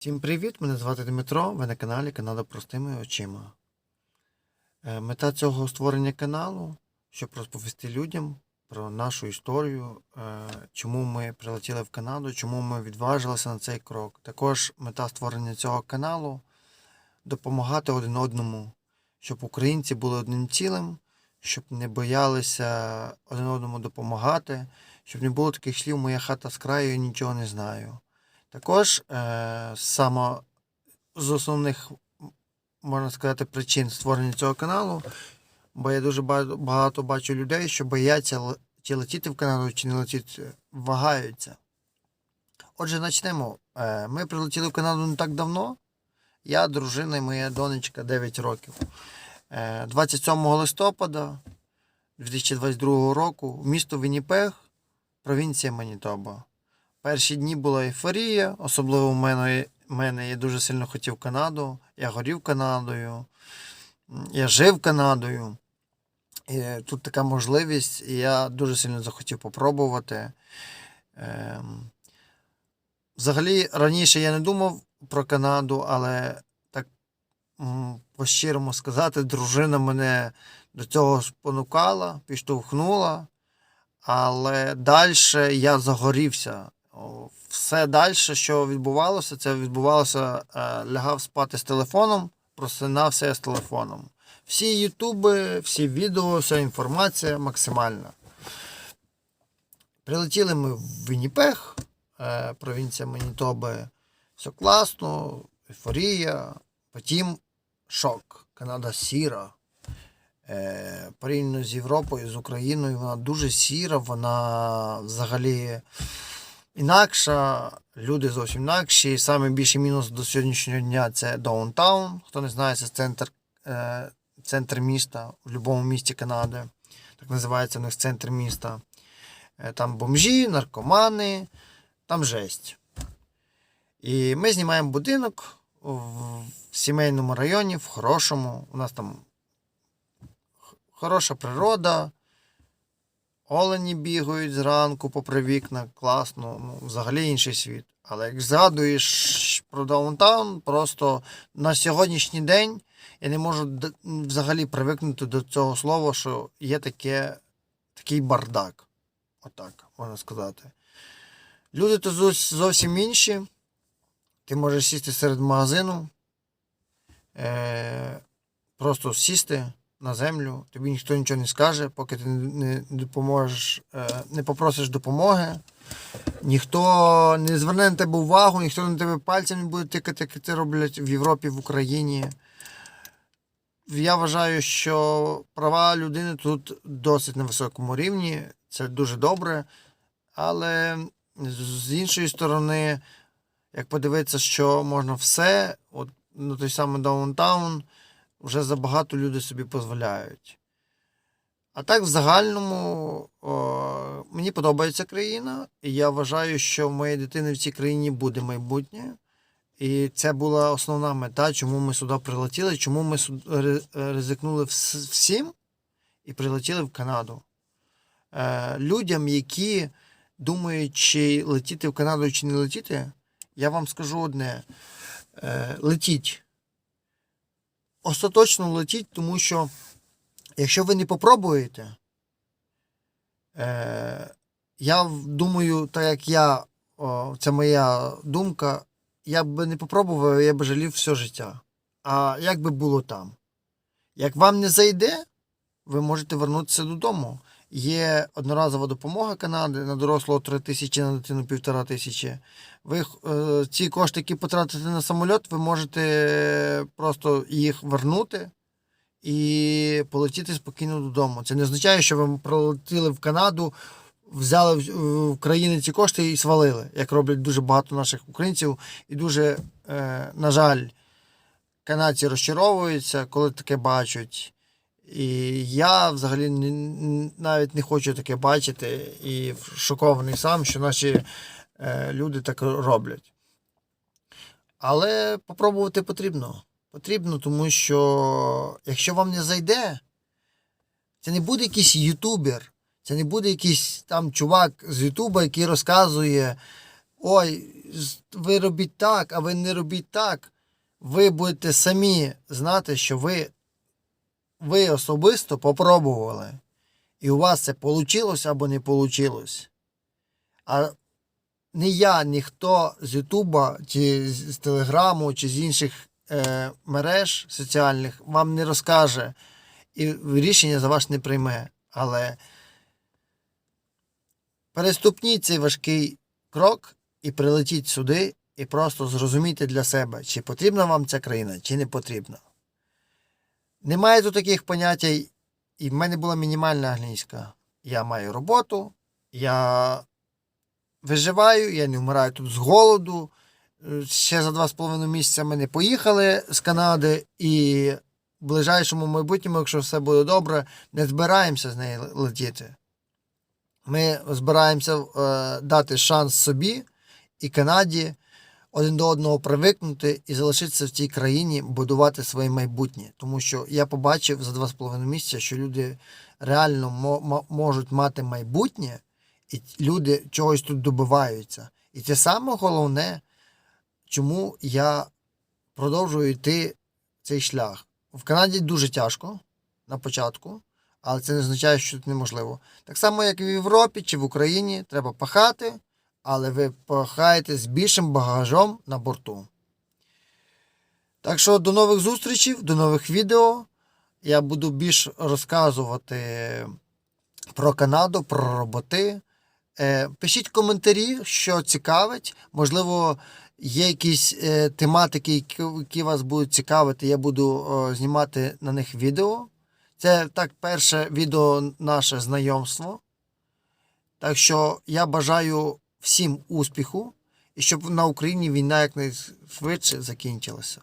Всім привіт! Мене звати Дмитро. Ви на каналі Канада простими очима. Е, Мета цього створення каналу, щоб розповісти людям про нашу історію, е, чому ми прилетіли в Канаду, чому ми відважилися на цей крок. Також мета створення цього каналу допомагати один одному, щоб українці були одним цілим, щоб не боялися один одному допомагати, щоб не було таких слів Моя хата з краю, нічого не знаю. Також е, саме з основних, можна сказати, причин створення цього каналу, бо я дуже багато бачу людей, що бояться чи летіти в Канаду, чи не летіти, вагаються. Отже, почнемо. Е, ми прилетіли в Канаду не так давно. Я, дружина і моя донечка 9 років. Е, 27 листопада 2022 року місто Вінніпег, провінція Манітоба. Перші дні була ейфорія, особливо в мене, мене я дуже сильно хотів Канаду. Я горів Канадою, я жив Канадою. І тут така можливість, і я дуже сильно захотів попробувати. Ем, Взагалі, раніше я не думав про Канаду, але так по-щирому сказати, дружина мене до цього спонукала, підштовхнула. Але далі я загорівся. Все далі, що відбувалося, це відбувалося, е, лягав спати з телефоном, просинався я з телефоном. Всі ютуби, всі відео, вся інформація максимальна. Прилетіли ми в Вінніпег, е, провінція Манітоби. Все класно, ейфорія. Потім шок. Канада сіра. Е, порівняно з Європою, з Україною, вона дуже сіра, вона взагалі інакша, люди зовсім інакші. Саме більший мінус до сьогоднішнього дня це даунтаун. Хто не знає, це центр, е, центр міста в будь-якому місті Канади. Так називається у них центр міста. Е, Там бомжі, наркомани, там жесть. І ми знімаємо будинок в сімейному районі, в хорошому. У нас там хороша природа. Олені бігають зранку попри вікна, класно, ну, взагалі інший світ. Але як згадуєш про даунтаун, просто на сьогоднішній день я не можу взагалі привикнути до цього слова, що є таке, такий бардак. Отак, можна сказати. Люди то зовсім інші. Ти можеш сісти серед магазину, е, просто сісти на землю, тобі ніхто нічого не скаже, поки ти не допоможеш, е, не попросиш допомоги. Ніхто не зверне на тебе увагу, ніхто на тебе пальцем не буде тикати, як це роблять в Європі, в Україні. Я вважаю, що права людини тут досить на високому рівні, це дуже добре. Але з- іншої сторони, як подивитися, що можна все, от на той самий даунтаун, вже забагато люди собі дозволяють. А так, в загальному, о, мені подобається країна, і я вважаю, що моєї дитини в цій країні буде майбутнє. І це була основна мета, чому ми сюди прилетіли, чому ми ризикнули всім і прилетіли в Канаду. Е, людям, які думають, чи летіти в Канаду, чи не летіти, я вам скажу одне: е, летіть. Остаточно летіть, тому що якщо ви не попробуєте, е, я думаю, так як я, о, це моя думка, я б не попробував, я б жалів все життя. А як би було там? Як вам не зайде, ви можете вернутися додому. Є одноразова допомога Канади на дорослого 3 тисячі, на дитину півтора тисячі. Ви е, ці кошти, які потратите на самоліт, ви можете просто їх вернути і полетіти спокійно додому. Це не означає, що ви прилетіли в Канаду, взяли в, в країни ці кошти і свалили, як роблять дуже багато наших українців. І дуже, е, на жаль, канадці розчаровуються, коли таке бачать. І я взагалі навіть не хочу таке бачити і шокований сам, що наші е, люди так роблять. Але попробувати потрібно. Потрібно, тому що якщо вам не зайде, це не буде якийсь ютубер, це не буде якийсь там чувак з Ютуба, який розказує ой, ви робіть так, а ви не робіть так. Ви будете самі знати, що ви, ви особисто попробували. І у вас це вийшло або не вийшло. А ні я, ніхто з Ютуба, чи з Телеграму, чи з інших е, мереж соціальних вам не розкаже і рішення за вас не прийме. Але переступніть цей важкий крок і прилетіть сюди, і просто зрозумійте для себе, чи потрібна вам ця країна, чи не потрібна. Немає тут таких поняттей, і в мене була мінімальна англійська. Я маю роботу, я виживаю, я не вмираю тут з голоду. Е, Ще за два з половиною місяця ми не поїхали з Канади, і в ближайшому майбутньому, якщо все буде добре, не збираємося з неї летіти. Ми збираємося е, дати шанс собі і Канаді один до одного привикнути і залишитися в цій країні, будувати своє майбутнє. Тому що я побачив за два з половиною місяця, що люди реально мо- мо- можуть мати майбутнє, і люди чогось тут добиваються. І це саме головне, чому я продовжую йти цей шлях. В Канаді дуже тяжко на початку, але це не означає, що тут неможливо. Так само, як і в Європі чи в Україні, треба пахати, але ви пахаєте з більшим багажом на борту. Так що до нових зустрічей, до нових відео. Я буду більш розказувати про Канаду, про роботи. Е, Пишіть коментарі, що цікавить. Можливо, є якісь е, тематики, які, вас будуть цікавити. Я буду знімати на них відео. Це так перше відео наше знайомство. Так що я бажаю всім успіху і щоб на Україні війна якнайшвидше закінчилася.